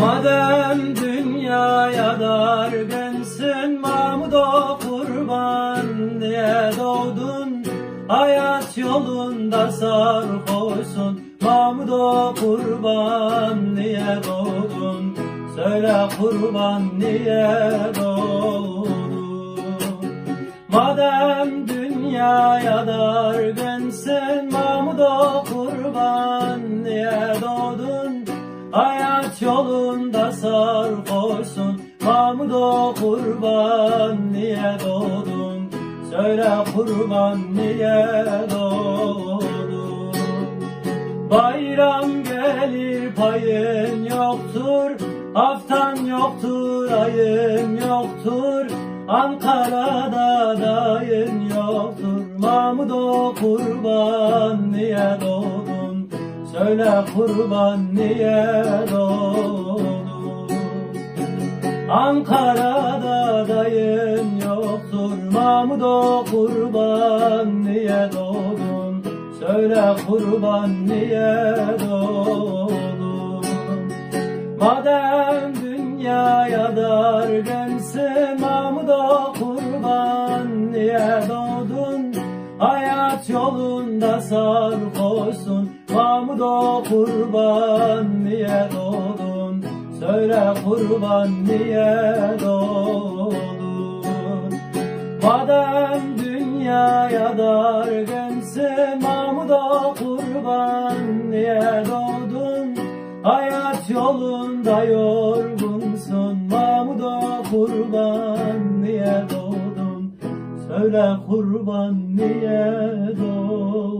Madem dünyaya dargınsın Mahmudo kurban diye doğdun. Hayat yolunda sarhoşsun Mahmudo kurban niye doğdun. Söyle kurban niye doğdun? Madem dünyaya dargınsın Mahmudo kurban niye doğdun Hayat yolunda sarhoşsun Mahmudo kurban niye doğdun? Söyle kurban niye doğdun? Bayram gelir payın yoktur. Haftan yoktur ayın yoktur. Ankara'da dayın yoktur. Mahmudo kurban niye doğdun Söyle kurban niye doğdun? Ankara'da dayın yoktur Mahmudo kurban niye doğdun? Söyle kurban niye doğdun? Madem dünyaya dargınsın Mahmudo kurban niye doğdun? Hayat yolunda sarhoşsun Mahmudo kurban niye doğdun? Söyle kurban niye doğdun? Madem dünyaya dargınsın Mahmudo kurban niye doğdun? Hayat yolunda yorgunsun Mahmudo kurban niye doğdun? Söyle kurban niye doğdun